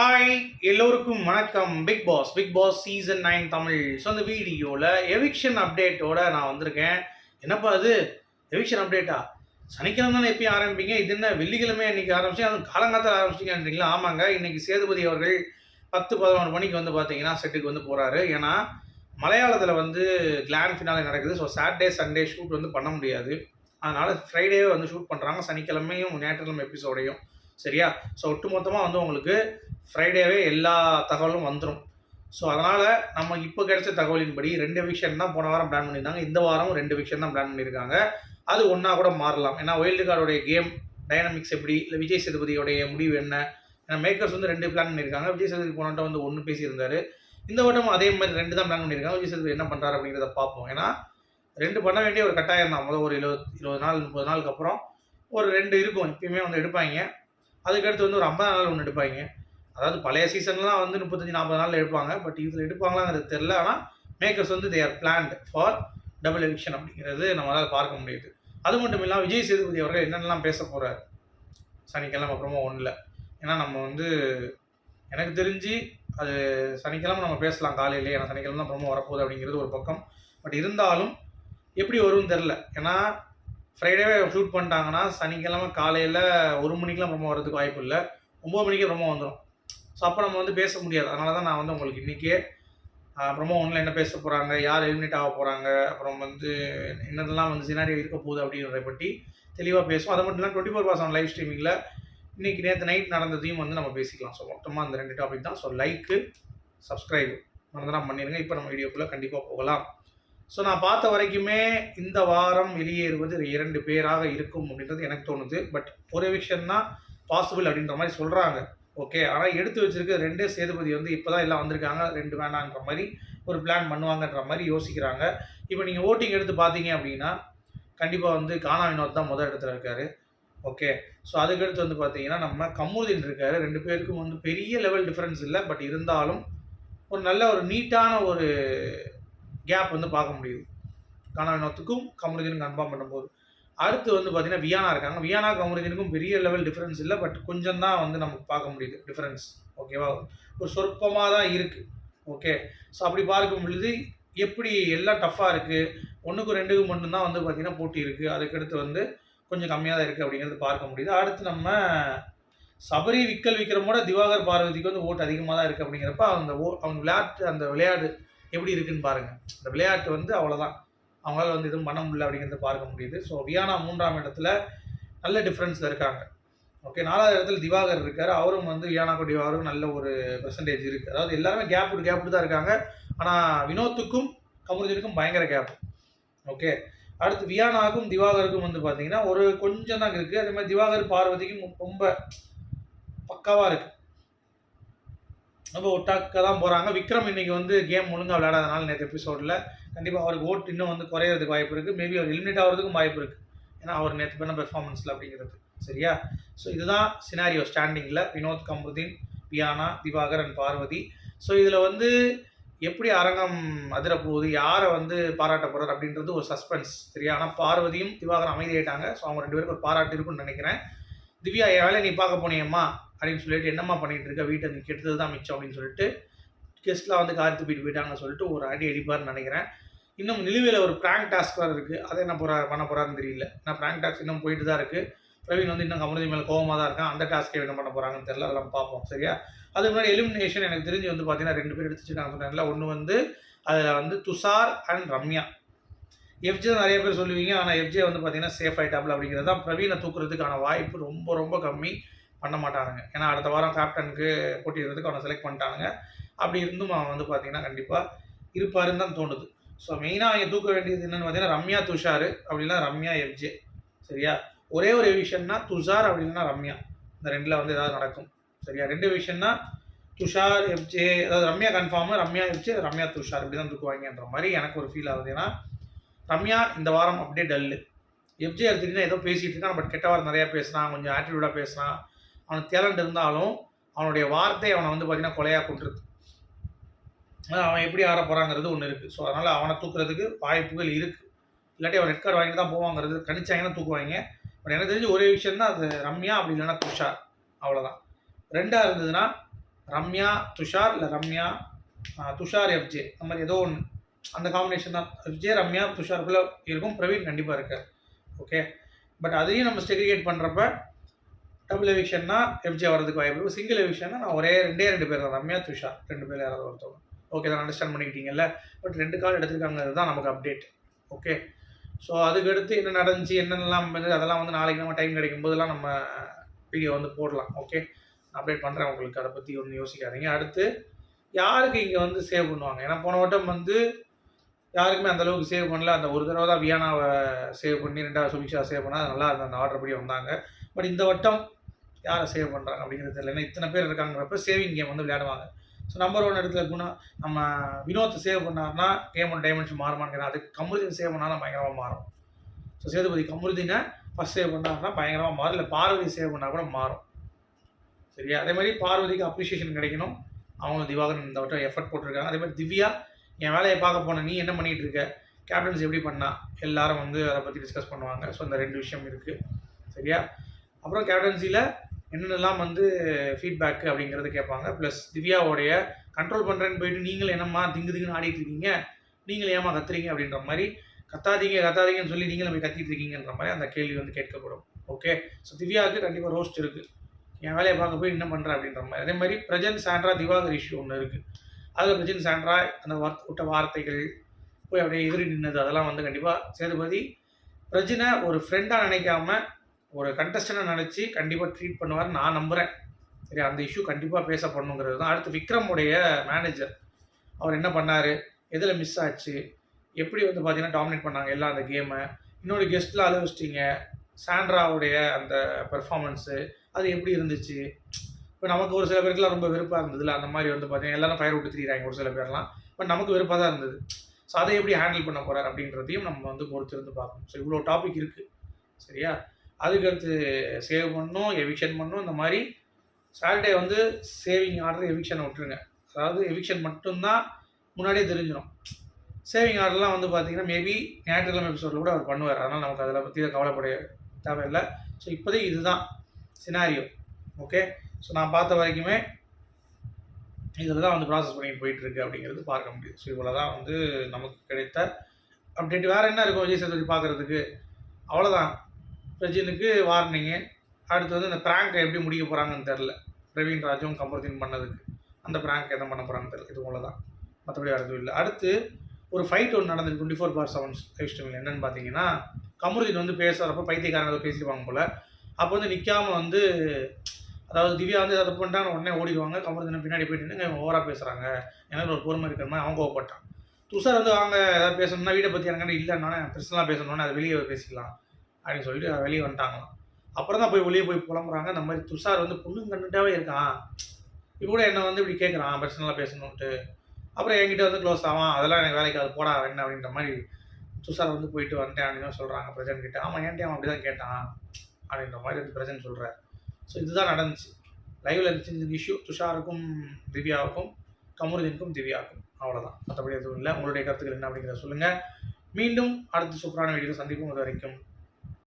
Hi எல்லோருக்கும் வணக்கம். Big Boss Big Boss season nine Tamil. So அந்த வீடியோவில் எவிக்ஷன் அப்டேட்டோட நான் வந்திருக்கேன். என்னப்பா அது? எவிக்ஷன் அப்டேட்டா சனிக்கிழமை தானே எப்பயும் ஆரம்பிப்பீங்க? இது என்ன வெள்ளிக்கிழமை இன்றைக்கி ஆரம்பிச்சு அதுவும் காலங்காலத்தில் ஆரம்பிச்சிங்கன்றீங்களா ஆமாங்க இன்றைக்கி சேதுபதி அவர்கள் பத்து பதினொன்று மணிக்கு வந்து பார்த்தீங்கன்னா செட்டுக்கு வந்து போகிறாரு ஏன்னா மலையாளத்தில் வந்து கிளான் ஃபினாலே நடக்குது. ஸோ சாட்டர்டே சண்டே ஷூட் வந்து பண்ண முடியாது. அதனால் ஃப்ரைடேவே வந்து ஷூட் பண்ணுறாங்க சனிக்கிழமையும் ஞாயிற்றுக்கிழமை எபிசோடையும் சரியா? ஸோ ஒட்டுமொத்தமாக வந்து உங்களுக்கு ஃப்ரைடேவே எல்லா தகவலும் வந்துடும் ஸோ அதனால் நம்ம இப்போ கிடைச்ச தகவலின்படி ரெண்டு விஷயம் தான் போன வாரம் பிளான் பண்ணியிருந்தாங்க. இந்த வாரம் ரெண்டு விஷயம் தான் பிளான் பண்ணியிருக்காங்க. அது ஒன்றா கூட மாறலாம். ஏன்னா வைல்டு கார்டுடைய கேம் டைனமிக்ஸ் எப்படி இல்லை விஜய் சேதுபதியோடைய முடிவு என்ன? ஏன்னா மேக்கர்ஸ் வந்து ரெண்டு பிளான் பண்ணியிருக்காங்க. விஜய் சேதுபதி போனவட்ட வந்து ஒன்று பேசியிருந்தாரு. இந்த வருடம் அதே மாதிரி ரெண்டு தான் பிளான் பண்ணியிருக்காங்க. விஜய் சேதுபதி என்ன பண்ணுறாரு அப்படிங்கிறத பார்ப்போம். ஏன்னா ரெண்டு பண்ண வேண்டிய ஒரு கட்டாயம் தான். முதல் ஒரு இருபது இருபது நாள் முப்பது நாளுக்கு அப்புறம் ஒரு ரெண்டு இருக்கும். எப்பயுமே வந்து எடுப்பாங்க. அதுக்கடுத்து வந்து ஒரு ஐம்பது நாள் ஒன்று எடுப்பாங்க. அதாவது பழைய சீசன்லாம் வந்து முப்பத்தஞ்சு நாற்பது நாளில் எடுப்பாங்க. பட் இதில் எடுப்பாங்களாங்கிறது தெரில ஆனால் மேக்கர்ஸ் வந்து they are planned for double eviction அப்படிங்கிறது நம்மளால் பார்க்க முடியுது. அது மட்டும் இல்லாமல் விஜய் சேதுபதி அவர்கள் என்னென்னலாம் பேச போகிறார் சனிக்கிழமை அப்புறமா ஒன்றில் ஏன்னா நம்ம வந்து எனக்கு தெரிஞ்சு அது சனிக்கிழமை நம்ம பேசலாம் காலையிலே ஏன்னா சனிக்கிழமை தான் அப்புறமா வரப்போகுது அப்படிங்கிறது ஒரு பக்கம். பட் இருந்தாலும் எப்படி வரும்னு தெரில ஏன்னா ஃப்ரைடேவே ஷூட் பண்ணிட்டாங்கன்னா சனிக்கிழமை காலையில் ஒரு மணிக்கெலாம் ப்ரொமோ வரதுக்கு வாய்ப்பு இல்லை. ஒம்பது மணிக்கு ப்ரொமோ வந்துடும் ஸோ அப்போ நம்ம வந்து பேச முடியாது. அதனால தான் நான் வந்து உங்களுக்கு இன்றைக்கே அப்புறமா ஒன்றில் என்ன பேச போகிறாங்க யார் எலிமினேட் ஆக போகிறாங்க அப்புறம் வந்து என்னதெல்லாம் வந்து சினாரியோ இருக்க போகுது அப்படின்றத பற்றி தெளிவாக பேசுவோம். அது மட்டும் இல்லாமல் twenty four boss on live ஸ்ட்ரீமிங்கில் இன்றைக்கி நேற்று நைட் நடந்ததையும் வந்து நம்ம பேசிக்கலாம். ஸோ மொத்தமாக அந்த ரெண்டு டாபிக் தான். ஸோ லைக்கு சப்ஸ்கிரைப் மறந்துலாம் பண்ணிடுங்க இப்போ நம்ம வீடியோக்குள்ளே கண்டிப்பாக போகலாம். ஸோ நான் பார்த்த வரைக்குமே இந்த வாரம் வெளியேறுவது இரண்டு பேராக இருக்கும் அப்படின்றது எனக்கு தோணுது. பட் ஒரு விஷயம் தான் பாசிபிள் அப்படின்ற மாதிரி சொல்கிறாங்க ஓகே ஆனால் எடுத்து வச்சிருக்க ரெண்டே சேதுபதி வந்து இப்போ தான் எல்லாம் வந்திருக்காங்க. ரெண்டு வேணான்ற மாதிரி ஒரு பிளான் பண்ணுவாங்கன்ற மாதிரி யோசிக்கிறாங்க. இப்போ நீங்கள் ஓட்டிங் எடுத்து பார்த்தீங்க அப்படின்னா கண்டிப்பாக வந்து கானா வினோத் தான் முதல் இடத்துல இருக்காரு. ஓகே ஸோ அதுக்கடுத்து வந்து பார்த்தீங்கன்னா நம்ம கமுதின் இருக்காரு. ரெண்டு பேருக்கும் வந்து பெரிய லெவல் டிஃப்ரென்ஸ் இல்லை. பட் இருந்தாலும் ஒரு நல்ல ஒரு நீட்டான ஒரு கேப் வந்து பார்க்க முடியுது. கானா வினோத்துக்கும் கன்ஃபார்ம் பண்ணும்போது. அடுத்து வந்து பார்த்தீங்கன்னா வியானா இருக்காங்க. வியானா கமருதீனுக்கும் பெரிய லெவல் டிஃப்ரென்ஸ் இல்லை பட் கொஞ்சம் தான் வந்து நமக்கு பார்க்க முடியுது டிஃப்ரென்ஸ் ஓகேவா ஒரு சொற்பமாக தான் இருக்குது ஓகே ஸோ அப்படி பார்க்கும் பொழுது எப்படி எல்லாம் டஃப்பாக இருக்குது ஒன்றுக்கும் ரெண்டுக்கும் மட்டும்தான் வந்து பார்த்திங்கன்னா போட்டி இருக்குது அதுக்கடுத்து வந்து கொஞ்சம் கம்மியாக தான் இருக்குது அப்படிங்கிறது பார்க்க முடியுது. அடுத்து நம்ம சபரி விக்கல் விக்ரமோட திவாகர் பார்வதிக்கு வந்து ஓட்டு அதிகமாக தான் இருக்குது அப்படிங்கிறப்ப அந்த ஓ அவங்க விளையாட்டு அந்த விளையாடு எப்படி இருக்குன்னு பாருங்கள் இந்த விளையாட்டு வந்து அவ்வளோதான் அவங்களால வந்து எதுவும் பண்ண முடியல அப்படிங்கிறத பார்க்க முடியுது. ஸோ வியானா மூன்றாம் இடத்துல நல்ல டிஃப்ரென்ஸில் இருக்காங்க. ஓகே நாலாவது இடத்துல திவாகர் இருக்கார். அவரும் வந்து வியானா திவாகருக்கும் நல்ல ஒரு பெர்சன்டேஜ் இருக்குது அதாவது எல்லாருமே கேப் விட்டு கேப் தான் இருக்காங்க. ஆனால் வினோத்துக்கும் கமருதீனுக்கும் பயங்கர கேப் ஓகே அடுத்து வியானாவுக்கும் திவாகருக்கும் வந்து பார்த்தீங்கன்னா ஒரு கொஞ்சம் தான் இருக்குது அதே மாதிரி திவாகர் பார்வதிக்கும் ரொம்ப பக்காவாக இருக்குது ரொம்ப ஒட்டாக்க தான் போகிறாங்க விக்ரம் இன்னைக்கு வந்து கேம் ஒழுங்காக விளையாடாதனால நேற்று எபிசோடில் கண்டிப்பாக அவருக்கு ஓட்டு இன்னும் வந்து குறையிறதுக்கு வாய்ப்பு இருக்குது மேபி அவர் எலிமினேட் ஆகிறதுக்கும் வாய்ப்பு இருக்குது ஏன்னா அவர் நேற்று பண்ண பெர்ஃபார்மன்ஸில் அப்படிங்கிறது. சரியா? ஸோ இதுதான் சினாரியோ ஸ்டாண்டிங்கில் வினோத் கம்ருதீன் வியானா திவாகர் அண்ட் பார்வதி. ஸோ இதில் வந்து எப்படி அரங்கம் அதிரப்போகுது யாரை வந்து பாராட்ட போகிறார் அப்படின்றது ஒரு சஸ்பென்ஸ் சரியா? ஆனால் பார்வதியும் திவாகர் அமைதியாயிட்டாங்க. ஸோ அவங்க ரெண்டு பேருக்கு ஒரு பாராட்டு இருக்குன்னு நினைக்கிறேன். திவ்யா என் வேலையை நீ பார்க்க போனியம்மா? அப்படின்னு சொல்லிட்டு என்னம்மா பண்ணிகிட்டு இருக்க? வீட்டை நீ கெடுத்தது தான் மிச்சம் அப்படின்னு சொல்லிட்டு கெஸ்ட்லாம் வந்து கார் போயிட்டு போயிட்டாங்கன்னு சொல்லிட்டு ஒரு அடி அடிப்பார்னு நினைக்கிறேன். இன்னும் நிலுவையில் ஒரு ப்ராங்க் டாஸ்க் வேறு இருக்குது அதை என்ன போகிறா பண்ண போகிறாருன்னு தெரியல. நான் ப்ராங்க் டாஸ்க் இன்னும் போயிட்டு தான் இருக்குது பிரவீன் வந்து இன்னும் கமருதி மேலே கோவமாக தான் இருக்கான். அந்த டாஸ்க்கை என்ன பண்ண போகிறாங்கன்னு தெரியல. அதெல்லாம் பார்ப்போம். சரியா? அதுக்கு முன்னாடி எலிமினேஷன் எனக்கு தெரிஞ்சு வந்து பார்த்தீங்கன்னா ரெண்டு பேர் எடுத்துச்சுட்டாங்க சொன்னாங்கல்ல ஒன்று வந்து அதில் வந்து துஷார் அண்ட் ரம்யா. எஃப்ஜே நிறைய பேர் சொல்லுவீங்க. ஆனால் எஃப்ஜே வந்து பார்த்தீங்கன்னா சேஃப் ஆகிட்டாப்ல அப்படிங்கிறது தான் பிரவீனை தூக்குறதுக்கான வாய்ப்பு ரொம்ப ரொம்ப கம்மி. பண்ண மாட்டானுங்க. ஏன்னா அடுத்த வாரம் கேப்டனுக்கு போட்டியிடுறதுக்கு அவனை செலக்ட் பண்ணிட்டானுங்க. அப்படி இருந்தும் அவன் வந்து பார்த்தீங்கன்னா கண்டிப்பாக இருப்பாருன்னு தான் தோணுது. ஸோ மெயினாக அவங்க தூக்க வேண்டியது என்னென்னு பார்த்தீங்கன்னா ரம்யா துஷார் அப்படின்னா ரம்யா எஃப்ஜே சரியா? ஒரே ஒரு விஷயம்னா துஷார் அப்படின்னா ரம்யா. இந்த ரெண்டில் வந்து ஏதாவது நடக்கும். சரியா? ரெண்டு விஷயம்னா துஷார் எஃப்ஜே அதாவது ரம்யா கன்ஃபார்மு ரம்யா எஃப்ஜே ரம்யா துஷார் இப்படி தான் தூக்குவாங்கன்ற மாதிரி எனக்கு ஒரு ஃபீல் ஆகுது. ஏன்னா ரம்யா இந்த வாரம் அப்படியே டல்லு எஃப்ஜே எடுத்துக்கிட்டா ஏதோ பேசிகிட்டு இருக்கான் பட் கெட்ட வாரம் நிறையா பேசுகிறான் கொஞ்சம் ஆட்டிடியூடாக பேசுகிறான் அவனுக்கு டேலண்ட் இருந்தாலும் அவனுடைய வார்த்தை அவனை வந்து பார்த்திங்கன்னா கொலையாக கொண்டுருது அவன் எப்படி ஆற போகிறாங்கிறது ஒன்று இருக்குது ஸோ அதனால் அவனை தூக்குறதுக்கு வாய்ப்புகள் இருக்குது இல்லாட்டி அவன் ரெட் கார்டு வாங்கிட்டு தான் போவாங்கிறது கணிச்சாங்கன்னா தூக்குவாங்க. பட் எனக்கு தெரிஞ்சு ஒரே விஷயம் தான் அது ரம்யா அப்படி இல்லைன்னா துஷார். அவ்வளோதான் ரெண்டாக இருந்ததுன்னா ரம்யா துஷார் இல்லை ரம்யா துஷார் எஃப்ஜே. அந்த மாதிரி ஏதோ ஒன்று அந்த காம்பினேஷன் தான். எஃப்ஜே ரம்யா துஷாருக்குள்ளே இருக்கும். பிரவீன் கண்டிப்பாக இருக்கார். ஓகே பட் அதையும் நம்ம செக்ரிகேட் பண்ணுறப்ப டபுள் எவிஷன்னா எஃப்ஜே வரதுக்கு வாய்ப்பு இருக்கும் சிங்கிள் எவிஷன்னா நான் ஒரே ரெண்டே ரெண்டு பேர் தான். ரம்யா துஷா ரெண்டு பேர் யாராவது ஒருத்தவங்க. ஓகே தான் அண்டர்ஸ்டாண்ட் பண்ணிக்கிட்டீங்கல்ல? பட் ரெண்டு கால் எடுத்திருக்காங்கிறது தான் நமக்கு அப்டேட் ஓகே ஸோ அதுக்கு அடுத்து என்ன நடந்துச்சு என்னென்னலாம் வந்து அதெல்லாம் வந்து நாளைக்கு நம்ம டைம் கிடைக்கும் போதெல்லாம் நம்ம வீடியோ வந்து போடலாம். ஓகே அப்டேட் பண்ணுறேன் உங்களுக்கு. அதை பற்றி ஒன்றும் யோசிக்காதீங்க. அடுத்து யாருக்கு இங்கே வந்து சேவ் பண்ணுவாங்க? ஏன்னா போன வட்டம் வந்து யாருக்குமே அந்த அளவுக்கு சேவ் பண்ணல. அந்த ஒரு தடவை தான் வியானாவை சேவ் பண்ணி ரெண்டாவது சுபிக்ஷா சேவ் பண்ணால் நல்லா இருந்த அந்த ஆர்டர் படி வந்தாங்க. பட் இந்த வட்டம் யாரை சேவ் பண்ணுறாங்க அப்படிங்கிறது தெரியல ஏன்னா இத்தனை பேர் இருக்காங்கிறப்ப சேவிங் கேம் வந்து விளையாடுவாங்க. ஸோ நம்பர் ஒன் இடத்துல குணா நம்ம வினோத்தை சேவ் பண்ணார்னா கேமோட டைமென்ஷன் மாறுமான்னு அதுக்கு கமருதீன் சேவ் பண்ணால் பயங்கரமாக மாறும். ஸோ சேதுபதி கமருதீனை ஃபஸ்ட் சேவ் பண்ணார்னா பயங்கரமாக மாறும். இல்லை பார்வதி சேவ் பண்ணால் கூட மாறும். சரியா? அதே மாதிரி பார்வதிக்கு அப்ரிஷியேஷன் கிடைக்கணும். அவங்க திவாகரன் இந்த வட்டம் எஃபர்ட் போட்டிருக்காங்க. அதே மாதிரி திவ்யா என் வேலையை பார்க்க போன நீ என்ன பண்ணிகிட்டு இருக்க? கேப்டன்ஸ் எப்படி பண்ணா? எல்லாரும் வந்து அதை பற்றி டிஸ்கஸ் பண்ணுவாங்க. ஸோ இந்த ரெண்டு விஷயம் இருக்குது சரியா? அப்புறம் கேப்டன்சியில் என்னென்னலாம் வந்து ஃபீட்பேக்கு அப்படிங்கிறது கேட்பாங்க. ப்ளஸ் திவ்யாவோடைய கண்ட்ரோல் பண்ணுறேன்னு போயிட்டு நீங்களும் என்னம்மா திங்கு திங்குன்னு ஆடிட்டு இருக்கீங்க? நீங்கள் ஏமா கத்துறீங்க அப்படின்ற மாதிரி கத்தாதீங்க கத்தாதீங்கன்னு சொல்லி நீங்களும் போய் கத்திட்டு இருக்கீங்கன்ற மாதிரி அந்த கேள்வி வந்து கேட்கப்படும். ஓகே ஸோ திவ்யாவுக்கு கண்டிப்பாக ரோஸ்ட் இருக்குது என் வேலையை பார்க்க போய் என்ன பண்ணுறேன் அப்படின்ற மாதிரி. அதே மாதிரி பிரஜன் சாண்ட்ரா திவாகர் இஷ்யூ ஒன்று இருக்குது அதில் பிரஜன் சாண்ட்ரா அந்த வார்த்தை விட்ட வார்த்தைகள் போய் அப்படியே எதிரி நின்னது அதெல்லாம் வந்து கண்டிப்பாக சேதுபதி பிரஜனை ஒரு ஃப்ரெண்டாக நினைக்காம ஒரு கண்டஸ்டனை நினச்சி கண்டிப்பாக ட்ரீட் பண்ணுவார் நான் நம்புகிறேன் சரி அந்த இஷ்யூ கண்டிப்பாக பேச பண்ணுங்கிறது தான். அடுத்து விக்ரமுடைய மேனேஜர் அவர் என்ன பண்ணார்? எதில் மிஸ் ஆச்சு? எப்படி வந்து பார்த்தீங்கன்னா டாமினேட் பண்ணாங்க எல்லாம் அந்த கேமை இன்னொரு கெஸ்ட்டில் அழ சாண்ட்ராவுடைய அந்த பெர்ஃபார்மன்ஸு அது எப்படி இருந்துச்சு? இப்போ நமக்கு ஒரு சில பேருக்குலாம் ரொம்ப வெறுப்பாக இருந்ததுல அந்த மாதிரி வந்து பார்த்தீங்கன்னா எல்லாரும் ஃபயர் விட்டு திரியிறாங்க ஒரு சில பேர்லாம். பட் நமக்கு வெறுப்பாக தான் இருந்தது. ஸோ அதை எப்படி ஹேண்டில் பண்ண போகிறார் அப்படின்றதையும் நம்ம வந்து பொறுத்திருந்து பார்க்கணும். ஸோ இவ்வளோ டாபிக் இருக்குது சரியா? அதுக்கடுத்து சேவ் பண்ணணும் எவிக்ஷன் பண்ணணும் இந்த மாதிரி சாட்டர்டே வந்து சேவிங் ஆர்டர் எவிக்ஷன் விட்டுருங்க. அதாவது எவிக்ஷன் மட்டும்தான் முன்னாடியே தெரிஞ்சிடும் சேவிங் ஆர்டர்லாம் வந்து பார்த்தீங்கன்னா மேபி ஞாயிற்றுக்கிழமை எபிசோடில் கூட அவர் பண்ணுவார். அதனால் நமக்கு அதில் பற்றி கவலைப்பட தேவையில்லை. ஸோ இப்போதைக்கு இதுதான் சினாரியோ ஓகே ஸோ நான் பார்த்த வரைக்குமே இதில் தான் வந்து ப்ராசஸ் பண்ணிட்டு போயிட்டுருக்கு அப்படிங்கிறது பார்க்க முடியுது. ஸோ இவ்வளோ தான் வந்து நமக்கு கிடைத்த அப்டேட் வேறு என்ன இருக்கும் விஜய் சேதுபதி பார்க்குறதுக்கு? அவ்வளோதான் பிரஜினுக்கு வார்னிங்கு அடுத்து வந்து இந்த ப்ராங்கை எப்படி முடிக்க போகிறாங்கன்னு தெரில பிரவீன் ராஜும் கமருதீன் பண்ணதுக்கு அந்த ப்ராங்க் எதை பண்ண போகிறாங்கன்னு தெரியல. இது போல தான் மற்றபடி அடுத்து இல்லை. அடுத்து ஒரு ஃபைட் ஒன்று நடந்தது twenty four by seven live ஸ்ட்ரீமில் என்னென்னு பார்த்தீங்கன்னா கமருதீன் வந்து பேசுகிறப்ப பைத்தியக்காரங்க பேசிடுவாங்க போல். அப்போ வந்து நிற்காம வந்து அதாவது திவ்யா வந்து அதை பண்ணிட்டாங்க உடனே ஓடிடுவாங்க. கமருதீன் பின்னாடி போயிட்டு இவங்க ஓவராக பேசுகிறாங்க எனக்கு ஒரு பொறுமை இருக்கிற மாதிரி அவங்க கோவப்பட்டான். துஷார் வந்து வாங்க ஏதாவது பேசணும்னா வீடை பற்றி எனக்கு இல்லைன்னா பிரச்சனைலாம் பேசணும்னா அதை வெளியே பேசிக்கலாம். அப்படின்னு சொல்லிட்டு வெளியே வந்துட்டாங்களாம். அப்புறம் தான் போய் வெளியே போய் புலம்புறாங்க. இந்த மாதிரி துஷார் வந்து பொண்ணு கண்டுட்டாவே இருக்கான். இப்போ கூட என்னை வந்து இப்படி கேட்குறான் பர்சனலாக பேசணுன்ட்டு அப்புறம் என்கிட்ட வந்து க்ளோஸ் ஆவான். அதெல்லாம் எனக்கு வேலைக்கு அது போடா என்ன அப்படின்ற மாதிரி துஷார் வந்து போயிட்டு வந்துட்டேன் அப்படின்னு சொல்கிறாங்க பிரஜன் கிட்ட. ஆமாம் ஏன்ட்டு அவன் அப்படி தான் கேட்டான்? அப்படின்ற மாதிரி வந்து பிரஜன் சொல்கிறார் ஸோ இதுதான் நடந்துச்சு. லைவில் இருந்துச்சு இந்த இஷ்யூ துஷாருக்கும் திவ்யாவுக்கும் கமருதீனுக்கும் திவ்யாவுக்கும். அவ்வளோதான் மற்றபடி எதுவும் இல்லை. உங்களுடைய கருத்துக்கள் என்ன அப்படிங்கிறத சொல்லுங்கள் மீண்டும் அடுத்த சூப்பரான வீடியோ சந்திப்போம். அது வரைக்கும்